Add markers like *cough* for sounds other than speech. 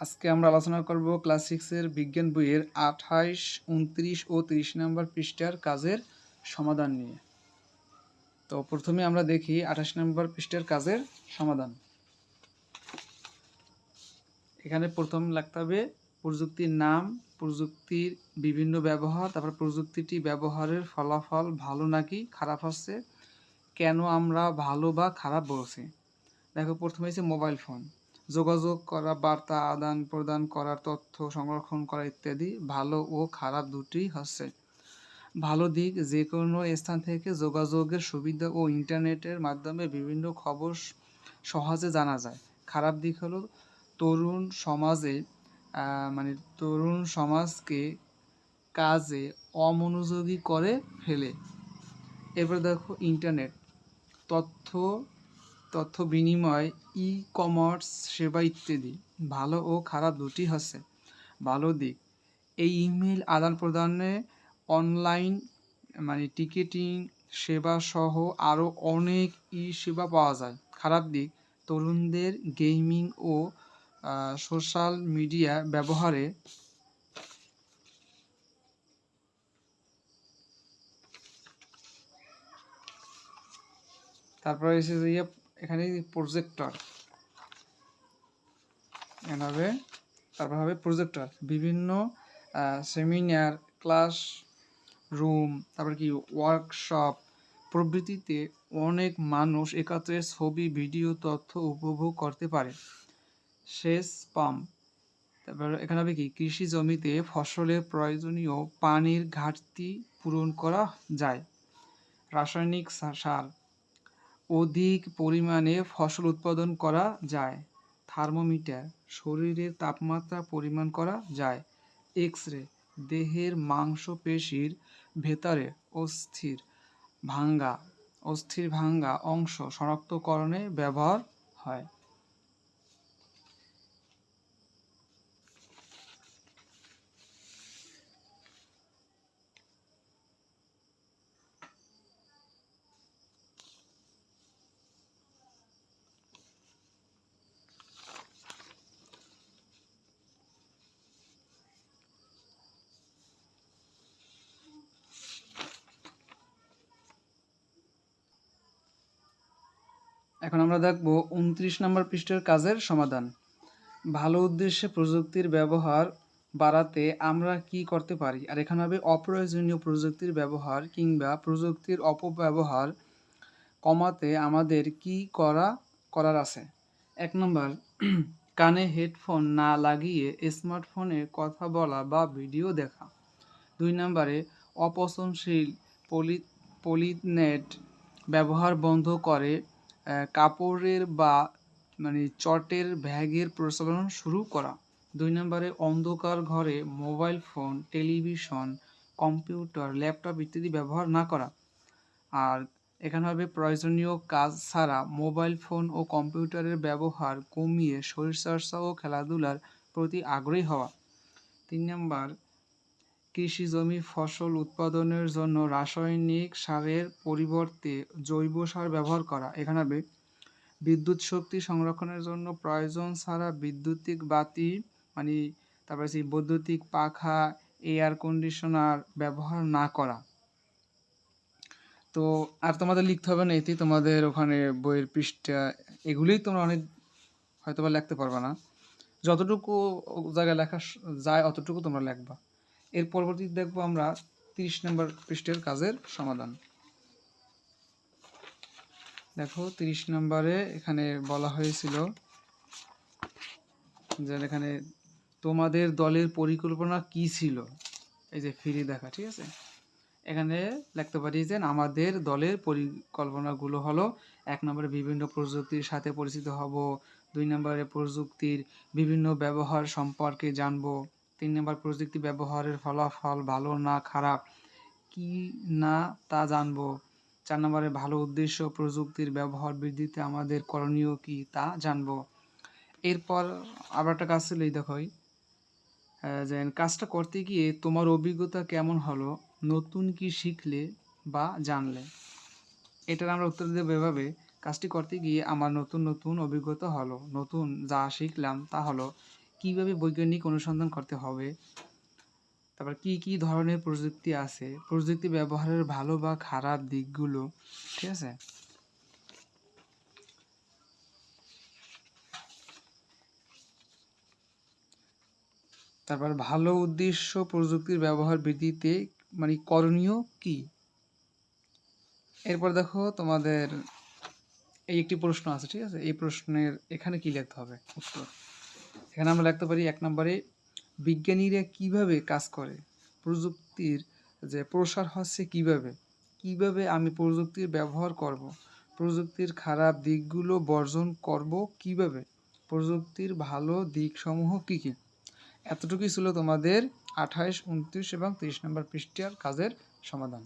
আজকে আমরা আলোচনা করব ক্লাস সিক্সের বিজ্ঞান বইয়ের আঠাইশ, উনত্রিশ ও তিরিশ নম্বর পৃষ্ঠার কাজের সমাধান নিয়ে। তো প্রথমে আমরা দেখি আঠাশ নম্বর পৃষ্ঠার কাজের সমাধান। এখানে প্রথম লাগতে হবে প্রযুক্তির নাম, প্রযুক্তির বিভিন্ন ব্যবহার, তারপর প্রযুক্তিটি ব্যবহারের ফলাফল ভালো নাকি খারাপ হচ্ছে কেন আমরা ভালো বা খারাপ বলছি। দেখো প্রথমে হচ্ছে মোবাইল ফোন। যোগাযোগ করা, বার্তা আদান প্রদান করার, তথ্য সংরক্ষণ করা ইত্যাদি ভালো ও খারাপ দুটি হচ্ছে। ভালো দিক যে কোনো স্থান থেকে যোগাযোগের সুবিধা ও ইন্টারনেটের মাধ্যমে বিভিন্ন খবর সহজে জানা যায়। খারাপ দিক হলো তরুণ সমাজে মানে তরুণ সমাজকে কাজে অমনোযোগী করে ফেলে। এবার দেখো ইন্টারনেট। তথ্য তথ্য বিনিময় ই কমার্স সেবা ইত্যাদি। ভালো ও খারাপ দুটি হচ্ছে ভালো দিক, এই ইমেল আদান প্রদানে অনলাইন মানে টিকিটিং সেবা সহ আরও অনেক ই সেবা পাওয়া যায়। খারাপ দিক, তরুণদের গেমিং ও সোশ্যাল মিডিয়া ব্যবহারে তারপরে এসে এখানে প্রজেক্টর এখানে হবে, তারপর হবে প্রজেক্টর বিভিন্ন সেমিনার ক্লাস রুম তারপর কি ওয়ার্কশপ প্রভৃতিতে অনেক মানুষ একাত্রে ছবি ভিডিও তথ্য উপভোগ করতে পারে। সেচ পাম্প। তারপর এখানে হবে কি, কৃষি জমিতে ফসলের প্রয়োজনীয় পানির ঘাটতি পূরণ করা যায়। রাসায়নিক সার। অধিক পরিমাণে ফসল উৎপাদন করা যায়। থার্মোমিটার, শরীরের তাপমাত্রা পরিমাণ করা যায়। এক্স রে দেহের মাংসপেশির ভেতরে অস্থির ভাঙ্গা অস্থির ভাঙ্গা অংশ শনাক্তকরণে ব্যবহার হয়। এখন আমরা দেখব উনত্রিশ নম্বর পৃষ্ঠের কাজের সমাধান। ভালো উদ্দেশ্যে প্রযুক্তির ব্যবহার বাড়াতে আমরা কি করতে পারি? আর এখানে হবে অপ্রয়োজনীয় প্রযুক্তির ব্যবহার কিংবা প্রযুক্তির অপব্যবহার কমাতে আমাদের কি করা, করার আছে। এক নম্বর, *clears throat* কানে হেডফোন না লাগিয়ে স্মার্টফোনে কথা বলা বা ভিডিও দেখা। দুই নম্বরে, অপচনশীল পলি, পলিনেট ব্যবহার বন্ধ করে কাপড়ের বা মানে চটের ব্যাগের প্রচলন শুরু করা। দুই নম্বরে অন্ধকার ঘরে mobile phone, television, computer, laptop ইত্যাদি ব্যবহার না করা। আর এখানে হবে প্রয়োজনীয় কাজ ছাড়া মোবাইল ফোন ও কম্পিউটারের ব্যবহার কমিয়ে শরীরচর্চা ও খেলাধুলার প্রতি আগ্রহী হওয়া। তিন নম্বর কৃষি জমি ফসল উৎপাদনের জন্য রাসায়নিক সারের পরিবর্তে জৈব সার ব্যবহার করা। এখানে বিদ্যুৎ শক্তি সংরক্ষণের জন্য প্রয়োজন ছাড়া বিদ্যুতিক বাতি মানে তারপরে সেই বৈদ্যুতিক পাখা এয়ার কন্ডিশনার ব্যবহার না করা। তো আর তোমাদের লিখতে হবে না এতে তোমাদের ওখানে বইয়ের পৃষ্ঠা, এগুলোই তোমরা অনেক হয়তো বা লিখতে পারবে না। যতটুকু জায়গায় লেখা যায়, অতটুকু তোমরা লিখবা। এর পরবর্তীতে দেখব আমরা তিরিশ নম্বর পৃষ্ঠের কাজের সমাধান। দেখো, তিরিশ নম্বরে এখানে বলা হয়েছিল যে এখানে তোমাদের দলের পরিকল্পনা কি ছিল? এই যে ফিরে দেখা, ঠিক আছে? এখানে লিখতে পারি যে আমাদের দলের পরিকল্পনাগুলো হলো, এক নম্বরে বিভিন্ন প্রযুক্তির সাথে পরিচিত হব, দুই নম্বরে প্রযুক্তির বিভিন্ন ব্যবহার সম্পর্কে জানব তিন নম্বর প্রযুক্তি ব্যবহারের ফলাফল ভালো না খারাপ, কি না তা জানব। চার নম্বরে ভালো উদ্দেশ্য প্রযুক্তির ব্যবহার বৃদ্ধিতে আমাদের করণীয় কি তা জানব। এরপর আবার একটা কাজ ছিল এই দেখোই যে কাজটা করতে গিয়ে তোমার অভিজ্ঞতা কেমন হলো, নতুন কি শিখলে বা জানলে? এটার আমরা উত্তর দেবো এভাবে, কাজটি করতে গিয়ে আমার নতুন নতুন অভিজ্ঞতা হলো, নতুন যা শিখলাম তা হলো। কীভাবে বৈজ্ঞানিক অনুসন্ধান করতে হবে? তারপর কি কি ধরনের প্রযুক্তি আছে? প্রযুক্তি ব্যবহারের ভালো বা খারাপ দিকগুলো, ঠিক আছে? তারপর ভালো উদ্দেশ্য প্রযুক্তির ব্যবহার বৃদ্ধিতে মানে করণীয় কি? এরপর দেখো তোমাদের এই একটি প্রশ্ন আছে, ঠিক আছে? এই প্রশ্নের এখানে কি লিখতে হবে? উত্তর। এখানে আমরা লিখতে পারি এক নম্বরে, বিজ্ঞানীরা কীভাবে কাজ করে? প্রযুক্তির যে প্রসার হচ্ছে কীভাবে? কীভাবে আমি প্রযুক্তির ব্যবহার করব? প্রযুক্তির খারাপ দিকগুলো বর্জন করব কীভাবে? প্রযুক্তির ভালো দিকসমূহ কী কী? এতটুকুই ছিল তোমাদের আঠাইশ, উনত্রিশ এবং তিরিশ নম্বর পৃষ্ঠার কাজের সমাধান।